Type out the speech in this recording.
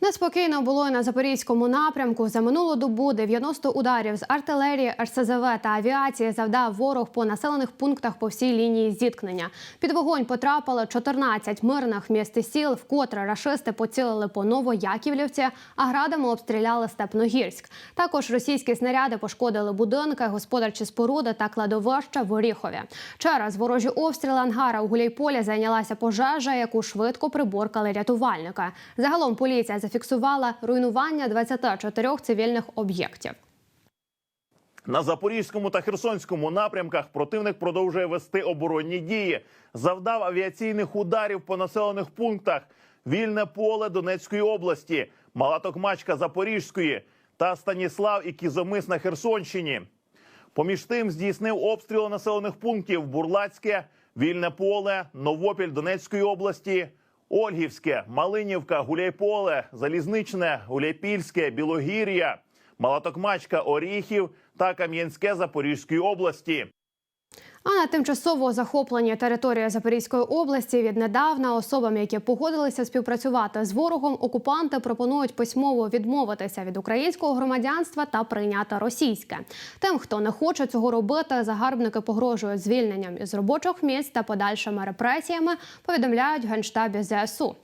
Неспокійно було і на запорізькому напрямку. За минулу добу 90 ударів з артилерії, РСЗВ та авіації завдав ворог по населених пунктах по всій лінії зіткнення. Під вогонь потрапили 14 мирних міст і сіл, вкотре рашисти поцілили по Новояківлівці, а градами обстріляли Степногірськ. Також російські снаряди пошкодили будинки, господарчі споруди та кладовища в Оріхові. Через ворожі обстріли ангара у Гуляйполі зайнялася пожежа, яку швидко приборкали рятувальники. Загалом поліція зафіксувала руйнування 24 цивільних об'єктів. На запорізькому та херсонському напрямках противник продовжує вести оборонні дії. Завдав авіаційних ударів по населених пунктах Вільне поле Донецької області, Мала Токмачка Запорізької та Станіслав і Кізомис на Херсонщині. Поміж тим здійснив обстріли населених пунктів Бурлацьке, Вільне поле, Новопіль Донецької області, Ольгівське, Малинівка, Гуляйполе, Залізничне, Гуляйпільське, Білогір'я, Малатокмачка, Оріхів та Кам'янське Запорізької області. А на тимчасово захопленій території Запорізької області віднедавна особам, які погодилися співпрацювати з ворогом, окупанти пропонують письмово відмовитися від українського громадянства та прийняти російське. Тим, хто не хоче цього робити, загарбники погрожують звільненням із робочих місць та подальшими репресіями. Повідомляють в генштабі ЗСУ.